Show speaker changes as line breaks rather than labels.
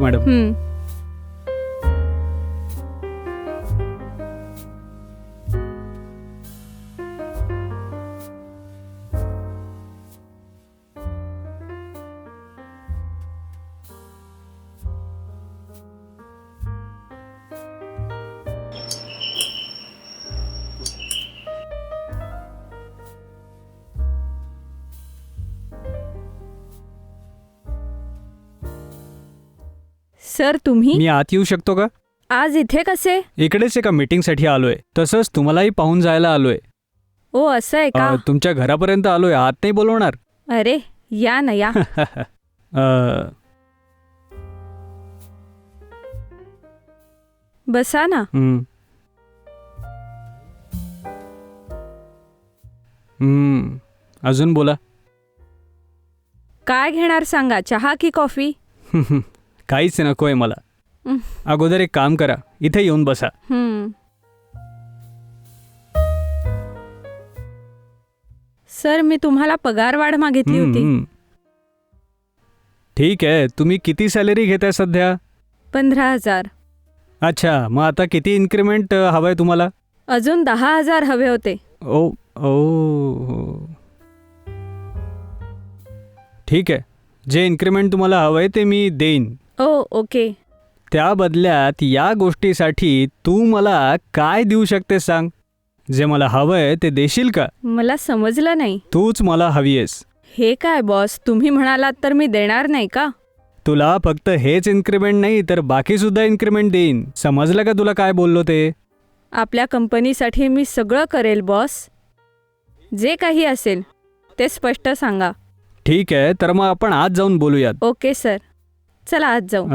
Madam sir तुम्ही?
मी आत येऊ शकतो का?
आज इथे कसे?
इकडेच एका मीटिंगसाठी आलोय. तसंच तुम्हालाही पाहून जायला आलोय.
ओ असं आहे का?
अ, तुमच्या घरापर्यंत आलोय. आत नाही बोलवणार.
अरे या ना या.
अ,
बसा ना.
हं. हं. अजून बोला.
काय घेणार सांगा? चहा की कॉफी?
काहीच नकोय मला.
हं.
अगोदर एक काम करा इथे येऊन बसा.
हं. सर मी तुम्हाला पगारवाढ मागितली
हं,
होती.
ठीक आहे तुम्ही किती सॅलरी घेताय सध्या?
पंधरा हजार.
अच्छा मग आता किती इन्क्रीमेंट हवंय तुम्हाला?
अजून दहा हजार हवे होते.
ओ ओ. ठीक आहे जे इन्क्रीमेंट तुम्हाला हवंय ते मी देईन.
Oh okay.
त्या बदल्यात या गोष्टीसाठी तू मला काय देऊ शकतेस सांग? जे मला हवंय ते देशील का?
मला समजलं नाही.
तूच मला हवी आहेस.
हे काय बॉस? तुम्ही म्हणालात तर मी देणार नाही का?
तुला फक्त हेच इन्क्रीमेंट नाही तर बाकी सुद्धा इन्क्रीमेंट देईन. समजलं का तुला काय बोललो ते?
आपल्या कंपनीसाठी मी सगळं करेल बॉस. जे काही असेल ते स्पष्ट सांगा.
ठीक आहे तर मग आपण आज जाऊन बोलूयात.
Okay sir. चला आज जाऊ.